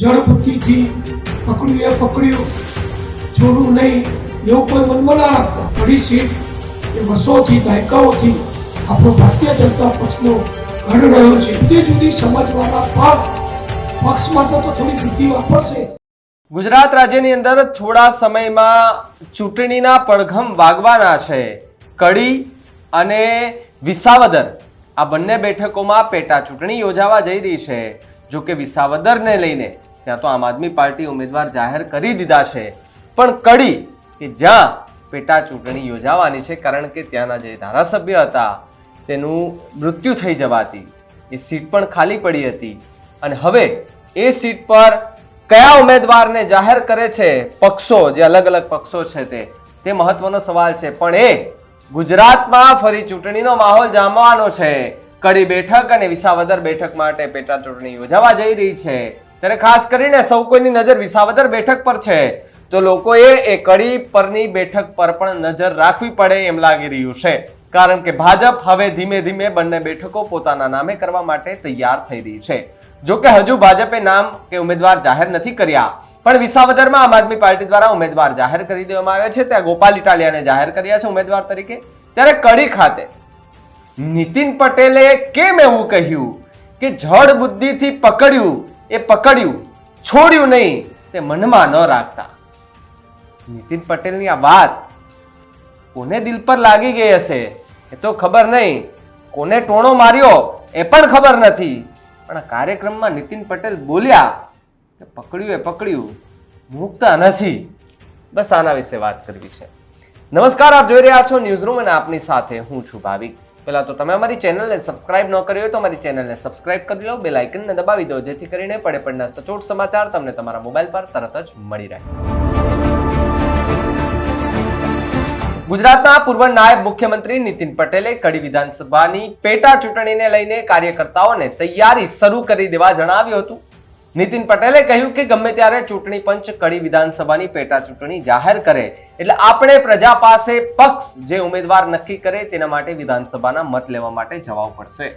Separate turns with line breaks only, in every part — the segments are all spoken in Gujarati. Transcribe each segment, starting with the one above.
જળ બુદ્ધિથી પકડ્યું એ પકડ્યું છોડું નહીં, એવું કોઈ મનમાં ના રાખતા. ઘણી સીટ એ વર્ષોથી દાયકાઓથી આપણો ભારતીય જનતા પક્ષનો ગઢ રહ્યો છે. જુદી જુદી સમજવાના પણ પક્ષ માટે તો થોડી બુદ્ધિ વાપરશે.
ગુજરાત રાજ્યની અંદર થોડા સમયમાં ચૂંટણીના પડઘમ વાગવાના છે. કડી અને વિસાવદર, આ બંને બેઠકોમાં પેટા ચૂંટણી યોજાવા જઈ રહી છે. જો કે વિસાવદરને લઈને ત્યાં તો આમ આદમી પાર્ટી ઉમેદવાર જાહેર કરી દીધા છે. પણ કડી કે જ્યાં પેટા ચૂંટણી યોજાવાની છે, કારણ કે ત્યાંના જે ધારાસભ્ય હતા, તેનું મૃત્યુ થઈ જવાથી એ સીટ પણ ખાલી પડી હતી. અને હવે એ સીટ પર કયા ઉમેદવારને જાહેર કરે છે પક્ષો, જે અલગ અલગ પક્ષો છે તે તે મહત્વનો સવાલ છે. પણ એ ગુજરાતમાં ફરી ચૂંટણીનો માહોલ જામવાનો છે. કડી બેઠક અને વિસાવદર બેઠક માટે પેટા ચૂંટણી યોજાવા જઈ રહી છે. ત્યારે ખાસ કરીને સૌ કોઈની નજર વિસાવદર બેઠક પર છે. તો લોકોએ એ કડી પરની બેઠક પર પણ નજર રાખવી પડે એમ લાગી રહ્યું છે. કારણ કે ભાજપ હવે ધીમે ધીમે બંને બેઠકો પોતાના નામે કરવા માટે તૈયાર થઈ રહી છે. જો કે હજુ ભાજપે નામ કે ઉમેદવાર જાહેર નથી કર્યા. પણ વિસાવદરમાં આમ આદમી પાર્ટી દ્વારા ઉમેદવાર જાહેર કરી દેવામાં આવ્યા છે. ત્યાં ગોપાલ ઇટાલિયાને જાહેર કર્યા છે ઉમેદવાર તરીકે. ત્યારે કડી ખાતે નીતિન પટેલે કેમ એવું કહ્યું કે જળ બુદ્ધિથી પકડ્યું એ પકડ્યું, છોડ્યું નહીં, તે મનમાં ન રાખતા. નીતિન પટેલની આ વાત કોને દિલ પર લાગી ગઈ હશે એ તો ખબર નહીં. કોને ટોણો માર્યો એ પણ ખબર નથી. પણ આ કાર્યક્રમમાં નીતિન પટેલ બોલ્યા કે પકડ્યું એ પકડ્યું, મૂકતા નથી. બસ આના વિશે વાત કરવી છે. નમસ્કાર, આપ જોઈ રહ્યા છો ન્યૂઝ રૂમ અને આપની સાથે હું છું ભાવિક. પહેલા તો તમે અમારી ચેનલને સબસ્ક્રાઇબ ન કરી હોય તો અમારી ચેનલને સબસ્ક્રાઇબ કરી લો બે લાઇકનને દબાવી દો, જેથી કરીને પડે પડના સચોટ સમાચાર તમને તમારા મોબાઈલ પર તરત જ મળી રહે. ગુજરાતના પૂર્વ નાયબ મુખ્યમંત્રી નીતિન પટેલે કડી વિધાનસભાની પેટા ચૂંટણીને લઈને કાર્યકર્તાઓને તૈયારી શરૂ કરી દેવા જણાવ્યું હતું. નીતિન પટેલે કહ્યું કે ગમે ત્યારે ચૂંટણી પંચ કડી વિધાનસભાની પેટા ચૂંટણી જાહેર કરે, એટલે આપણે પ્રજા પાસે પક્ષ જે ઉમેદવાર નક્કી કરે તેના માટે વિધાનસભાના મત લેવા માટે જવાબ પડશે.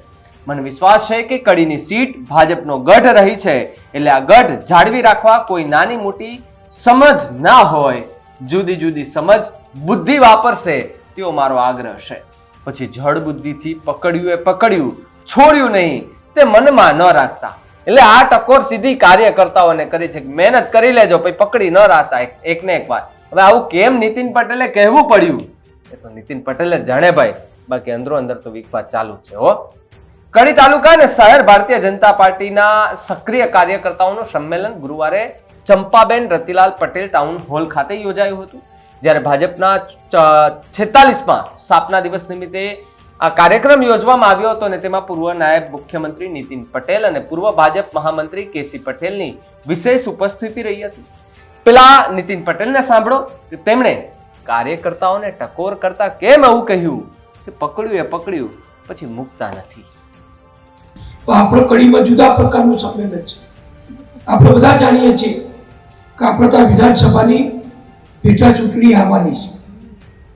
મને વિશ્વાસ છે કે કડીની સીટ ભાજપનો ગઢ રહી છે, એટલે આ ગઢ જાળવી રાખવા કોઈ નાની મોટી સમજ ના હોય, જુદી જુદી સમજ બુદ્ધિ વાપરશે તેવો મારો આગ્રહ છે. પછી જળ બુદ્ધિથી પકડ્યું એ પકડ્યું, છોડ્યું નહીં, તે મનમાં ન રાખતા. એટલે આ ટકોર સીધી કાર્યકર્તાઓને કરી છે. મહેનત કરી લેજો, પછી પકડી ન એક- એકને એક વાર હવે આવું કેમ નીતિન પટેલે કહેવું પડ્યું? એ તો નીતિન પટેલે જાણે ભાઈ. બાકી અંદરો અંદર તો વિખવાદ ચાલુ છે, હો. કડી તાલુકા અને શહેર ભારતીય જનતા પાર્ટીના સક્રિય કાર્યકર્તાઓનું સંમેલન ગુરુવારે ચંપાબેન રતિલાલ પટેલ ટાઉન હોલ ખાતે યોજાયું હતું. જ્યારે ભાજપના છેતાલીસમાં સ્થાપના દિવસ નિમિત્તે આ કાર્યક્રમ યોજવામાં આવ્યો હતો અને તેમાં પૂર્વ નાયબ મુખ્યમંત્રી નીતિન પટેલ અને પૂર્વ ભાજપ મહામંત્રી કેસી પટેલની વિશેષ ઉપસ્થિતિ રહી હતી. પેલા નીતિન પટેલને સાંભળો કે તેમણે કાર્યકર્તાઓને ટકોર કરતા કેમ એવું કહ્યું કે પકડ્યું એ પકડ્યું, પછી મૂકતા નથી.
આપણો કડીમાં જુદા પ્રકારનું સંમેલન છે. આપણે બધા જાણીએ છીએ કે આપણે ત્યાં વિધાનસભાની પેટા ચૂંટણી આવવાની છે.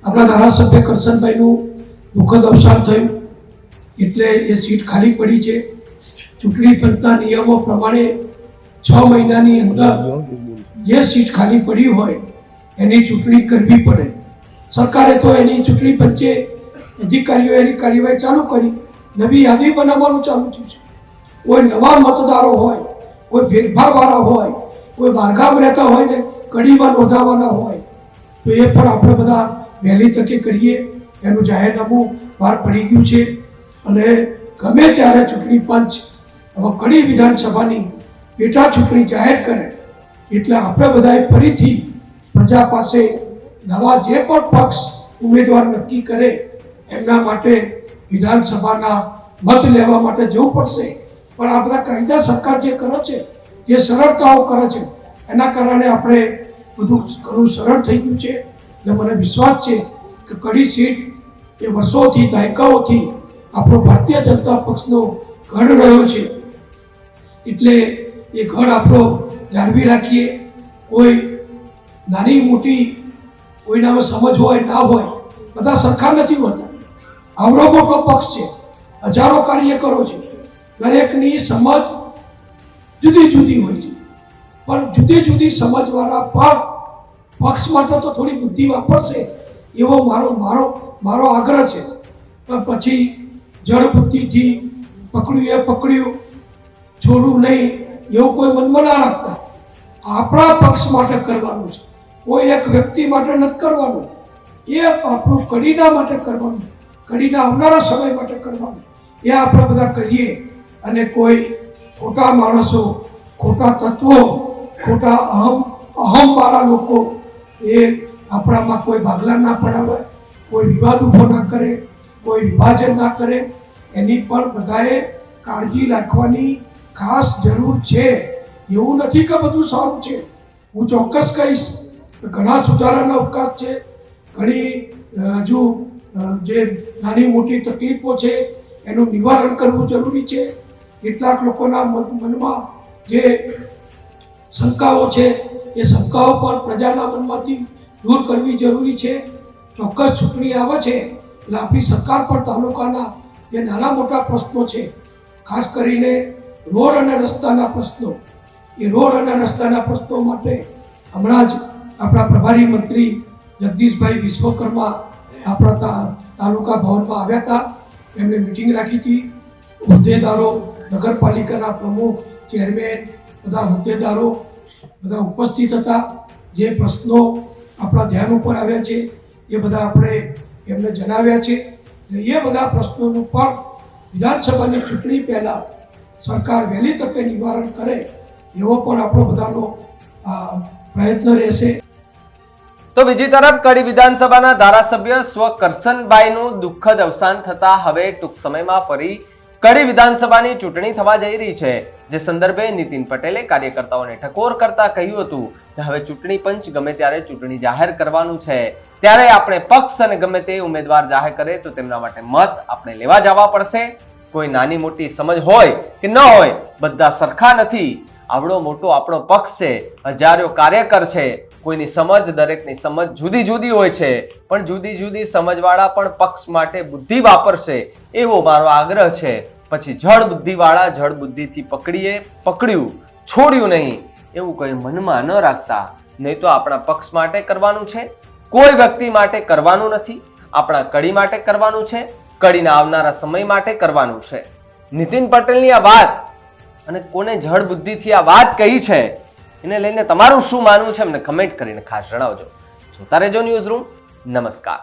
આપણા ધારાસભ્ય કરશનભાઈનું દુઃખદ અવસાન થયું. એટલે એ સીટ ખાલી પડી છે. ચૂંટણી પંચના નિયમો પ્રમાણે છ મહિનાની અંદર જે સીટ ખાલી પડી હોય, એની ચૂંટણી કરવી પડે. સરકારે તો એની ચૂંટણી પંચે અધિકારીઓ એની કાર્યવાહી ચાલુ કરી. નવી યાદી બનાવવાનું ચાલુ થયું છે. કોઈ નવા મતદારો હોય, કોઈ ફેરફારવાળા હોય, કોઈ બહારગામ રહેતા હોય ને, કડીમાં નોંધાવાના હોય, તો એ પણ આપણે બધા વહેલી તકે કરીએ. એનું જાહેરનામું બહાર પડી ગયું છે. અને ગમે ત્યારે ચૂંટણી પંચ કડી વિધાનસભાની પેટા ચૂંટણી જાહેર કરે, એટલે આપણે બધાએ ફરીથી પ્રજા પાસે નવા જે પણ પક્ષ ઉમેદવાર નક્કી કરે, એમના માટે વિધાનસભાના મત લેવા માટે જવું પડશે. પણ આ બધા કાયદા સરકાર જે કરે છે, જે સરળતાઓ કરે છે, એના કારણે આપણે બધું ઘણું સરળ થઈ ગયું છે. અને મને વિશ્વાસ છે કે કડી સીટ એ વર્ષોથી, દાયકાઓથી આપણો ભારતીય જનતા પક્ષનો ગઢ રહ્યો છે. એટલે એ ઘર આપણો જાળવી રાખીએ. કોઈ નાની, મોટી કોઈનામાં સમજ હોય, ના હોય, બધા સરખા નથી હોતા. આવડો મોટો પક્ષ છે. હજારો કાર્યકરો છે. દરેકની સમજ જુદી જુદી હોય છે. પણ જુદી જુદી સમજવાળા પણ પક્ષ માટે તો થોડી બુદ્ધિ વાપરશે. એવો મારો મારો મારો આગ્રહ છે. પણ પછી જળબુદ્ધિથી પકડ્યું એ પકડ્યું, છોડું નહીં, એવું કોઈ મનમાં ના રાખતા. આપણા પક્ષ માટે કરવાનું છે. કોઈ એક વ્યક્તિ માટે નથી કરવાનું. એ આપણું કડીના માટે કરવાનું. કડીના આવનારા સમય માટે કરવાનું. એ આપણે બધા કરીએ. અને કોઈ ખોટા માણસો, ખોટા તત્વો, ખોટા અહમ અહમવાળા લોકો એ આપણામાં કોઈ ભાગલા ના પડાવે. કોઈ વિવાદ ઊભો ના કરે, કોઈ વિભાજન ના કરે, એની પણ બધાએ કાળજી રાખવાની ખાસ જરૂર છે. એવું નથી કે બધું સારું છે. હું ચોક્કસ કહીશ ઘણા સુધારાના અવકાશ છે. ઘણી હજુ જે નાની મોટી તકલીફો છે, એનું નિવારણ કરવું જરૂરી છે. કેટલાક લોકોના મન- મનમાં જે શંકાઓ છે, એ શંકાઓ પણ પ્રજાના મનમાંથી દૂર કરવી જરૂરી છે. ચોક્કસ ચૂંટણી આવે છે, એટલે આપણી સરકાર પણ તાલુકાના જે નાના મોટા પ્રશ્નો છે, ખાસ કરીને રોડ અને રસ્તાના પ્રશ્નો, એ રોડ અને રસ્તાના પ્રશ્નો માટે હમણાં જ આપણા પ્રભારી મંત્રી જગદીશભાઈ વિશ્વકર્મા આપણા તાલુકા ભવનમાં આવ્યા હતા. એમણે મિટિંગ રાખી હતી. હોદ્દેદારો, નગરપાલિકાના પ્રમુખ ચેરમેન બધા હોદ્દેદારો બધા ઉપસ્થિત હતા. જે પ્રશ્નો આપણા ધ્યાન ઉપર આવ્યા છે એ બધા આપણે એમને જણાવ્યા છે અને એ બધા પ્રશ્નોનું પણ વિધાનસભાની ચૂંટણી પહેલાં સરકાર વહેલી તકે નિવારણ કરે એવો પણ આપણો બધાનો પ્રયત્ન રહેશે.
તો બીજી તરફ કડી વિધાનસભાના ધારાસભ્ય સ્વ કરસનભાઈનું દુઃખદ અવસાન થતા હવે ટૂંક સમયમાં ફરી કડી વિધાનસભાની ચૂંટણી થવા જઈ રહી છે, જે સંદર્ભે નીતિન પટેલે કાર્યકર્તાઓને ઠકોર કરતા કહ્યું હતું કે હવે ચૂંટણી પંચ ગમે ત્યારે ચૂંટણી જાહેર કરવાનું છે. ત્યારે આપણે પક્ષ અને ગમે તે ઉમેદવાર જાહેર કરે તો તેમના માટે મત આપણે લેવા જવા પડશે. કોઈ નાની મોટી સમજ હોય કે ન હોય, બધા સરખા નથી. આવડો મોટો આપણો પક્ષ છે, હજારો કાર્યકર છે. કોઈની સમજ દરેકની સમજ જુદી જુદી હોય છે, પણ જુદી જુદી સમજવાળા પણ પક્ષ માટે બુદ્ધિ વાપરશે એવો મારો આગ્રહ છે. પછી જળ બુદ્ધિવાળા જળ બુદ્ધિથી પકડીએ, પકડ્યું, છોડ્યું નહીં. એવું કંઈ મનમાં ન રાખતા. નહીં તો આપણા પક્ષ માટે કરવાનું છે. કોઈ વ્યક્તિ માટે કરવાનું નથી, આપણા કડી માટે કરવાનું છે, કડીના આવનારા સમય માટે કરવાનું છે. નીતિન પટેલની આ વાત અને કોને જળ બુદ્ધિથી આ વાત કહી છે, એને લઈને તમારું શું માનવું છે અમને કમેન્ટ કરીને ખાસ જણાવજો. જોતા રહેજો ન્યૂઝ રૂમ નમસ્કાર.